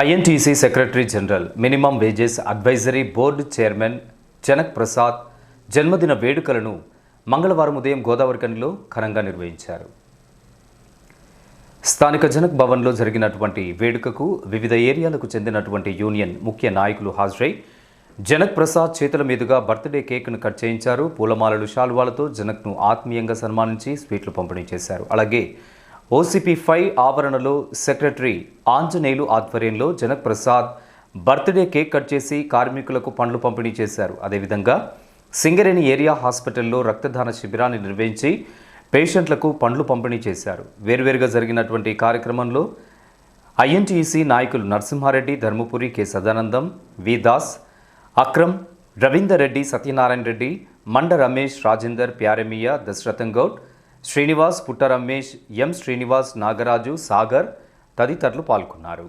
INTUC secretary general minimum wages advisory board chairman Janak Prasad జన్మదిన వేడుకలను మంగళవారం ఉదయం గోదావరికనిలో ఘనంగా నిర్వహించారు. స్థానిక జనక్ భవన్లో జరిగినటువంటి వేడుకకు వివిధ ఏరియాలకు చెందినటువంటి యూనియన్ ముఖ్య నాయకులు హాజరై జనక్ ప్రసాద్ చేతుల మీదుగా బర్త్డే కేక్ను కట్ చేయించారు. పూలమాలలు శాల్వాలతో జనక్ను ఆత్మీయంగా సన్మానించి స్వీట్లు పంపిణీ చేశారు. అలాగే ఓసీపీ ఫైవ్ ఆవరణలో సెక్రటరీ ఆంజనేయులు ఆధ్వర్యంలో Janak Prasad birthday cake cut చేసి కార్మికులకు పండ్లు పంపిణీ చేశారు. అదేవిధంగా సింగరేణి ఏరియా హాస్పిటల్లో రక్తదాన శిబిరాన్ని నిర్వహించి పేషెంట్లకు పండ్లు పంపిణీ చేశారు. వేర్వేరుగా జరిగినటువంటి కార్యక్రమంలో ఐఎన్టీఈసీ నాయకులు నరసింహారెడ్డి ధర్మపురి కె సదానందం వి దాస్ అక్రమ్ రవీందర్ రెడ్డి సత్యనారాయణ రెడ్డి మండ రమేష్ రాజేందర్ ప్యారెమియా దశరథం గౌడ్ శ్రీనివాస్ పుట్ట రమేష్ ఎం శ్రీనివాస్ నాగరాజు సాగర్ తదితరులు పాల్గొన్నారు.